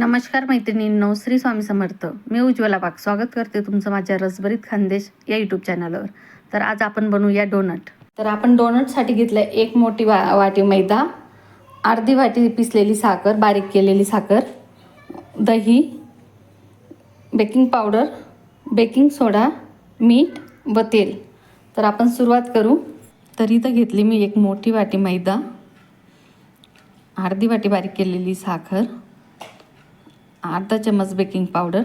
नमस्कार मैत्रिणींनो श्री स्वामी समर्थ. मी उज्ज्वला बाग. स्वागत करते तुमचं माझ्या रसभरीत खानदेश या यूट्यूब चॅनलवर तर आज आपण बनवूया डोनट तर आपण डोनटसाठी घेतलं एक मोठी वा वाटी मैदा अर्धी वाटी पिसलेली साखर बारीक केलेली साखर दही बेकिंग पावडर बेकिंग सोडा मीठ व तेल. तर आपण सुरुवात करू. तर इथं घेतली मी एक मोठी वाटी मैदा अर्धी वाटी बारीक केलेली साखर अर्धा चम्मच बेकिंग पावडर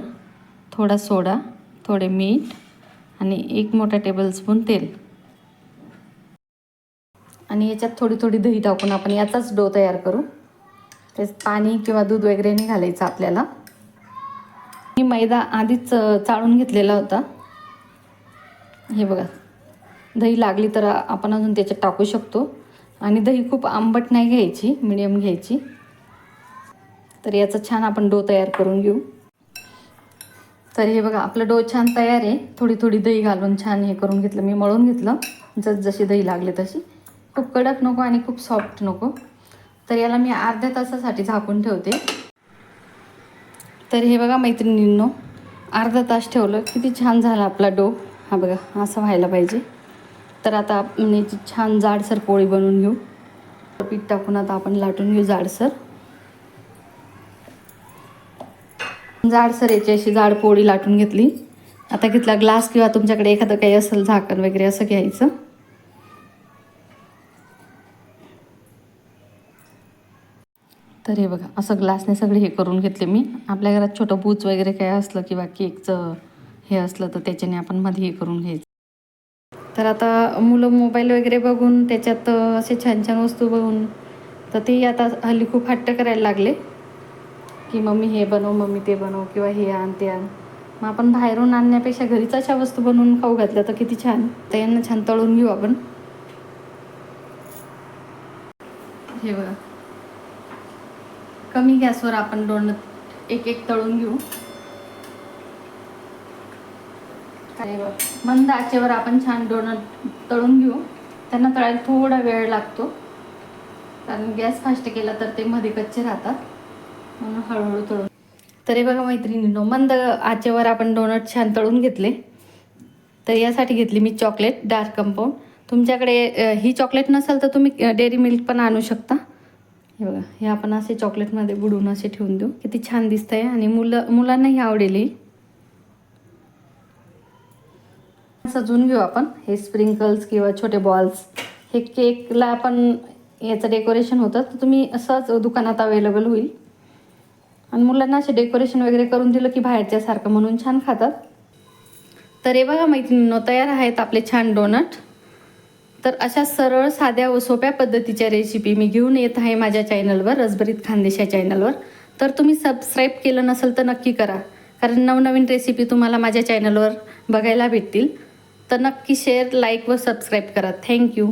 थोडा सोडा थोडे मीठ आणि एक मोठा टेबलस्पून तेल. आणि याच्यात थोडी थोडी दही टाकून आपण याचाच डो तयार करू. तेच पाणी किंवा दूध वगैरे नाही घालायचं आपल्याला. मी मैदा आधीच चाळून घेतलेला होता. हे बघा दही लागली तर आपण अजून त्याच्यात टाकू शकतो. आणि दही खूप आंबट नाही घ्यायची मिडियम घ्यायची. तर याचा छान आपण डो तयार करून घेऊ. तर हे बघा आपलं डो छान तयार आहे. थोडी थोडी दही घालून छान हे करून घेतलं मी मळून घेतलं. जस जशी दही लागली तशी. खूप कडक नको आणि खूप सॉफ्ट नको. तर याला मी अर्ध्या तासासाठी झाकून ठेवते. तर हे बघा मैत्रिणींनो अर्धा तास ठेवलं. किती छान झाला आपला डो. हा बघा असं व्हायला पाहिजे. तर आता आपण याची छान जाडसर पोळी बनवून घेऊ. पीठ टाकून आता आपण लाटून घेऊ जाडसर. जाडसर याची अशी जाड पोळी लाटून घेतली. आता घेतला ग्लास किंवा तुमच्याकडे एखादं काही असेल झाकण वगैरे असं घ्यायचं. तर हे बघा असं ग्लासने सगळे हे करून घेतले मी. आपल्या घरात छोटं बूच वगैरे काय असलं किंवा केकचं हे असलं तर त्याच्याने आपण मध्ये हे करून घ्यायचं. तर आता मुलं मोबाईल वगैरे बघून त्याच्यात असे छान छान वस्तू बघून तर ते आता हल्ली खूप हट्ट करायला लागले. की मम्मी हे बनव मम्मी ते बनव किंवा हे आण ते आण. मग आपण बाहेरून आणण्यापेक्षा घरीच अशा वस्तू बनवून खाऊ घातल्या तर किती छान. तर यांना छान तळून घेऊ आपण. हे बघा. कमी गॅसवर आपण दोन एक एक तळून घेऊ. मंद आचेवर आपण छान डोनट तळून घेऊ. त्यांना तळायला थोडा वेळ लागतो. कारण गॅस फास्ट केला तर ते मध्ये कच्चे राहतात. म्हणून हळूहळू तळून तरी बघा मैत्रिणींनो मंद आचेवर आपण डोनट छान तळून घेतले. तर यासाठी घेतली मी चॉकलेट डार्क कंपाऊंड तुमच्याकडे ही चॉकलेट नसेल तर तुम्ही डेअरी मिल्क पण आणू शकता. हे बघा हे आपण असे चॉकलेटमध्ये बुडवून असे ठेवून देऊ. किती छान दिसतंय आणि मुलं मुलांनाही आवडेल सजून सजवून घेऊ आपण. हे स्प्रिंकल्स किंवा छोटे बॉल्स हे केकला आपण याचं डेकोरेशन होतं. तर तुम्ही असंच दुकानात अवेलेबल होईल. आणि मुलांना असे डेकोरेशन वगैरे करून दिलं की बाहेरच्यासारखं म्हणून छान खातात. तर हे बघा मैत्रिणींनो तयार आहेत आपले छान डोनट तर अशा सरळ साध्या व सोप्या पद्धतीच्या रेसिपी मी घेऊन येत आहे माझ्या चॅनलवर रसभरीत खानदेशा चॅनलवर तर तुम्ही सबस्क्राईब केलं नसेल तर नक्की करा. कारण नवनवीन रेसिपी तुम्हाला माझ्या चॅनलवर बघायला भेटतील. तर नक्की शेअर लाईक व सबस्क्राईब करा. Thank you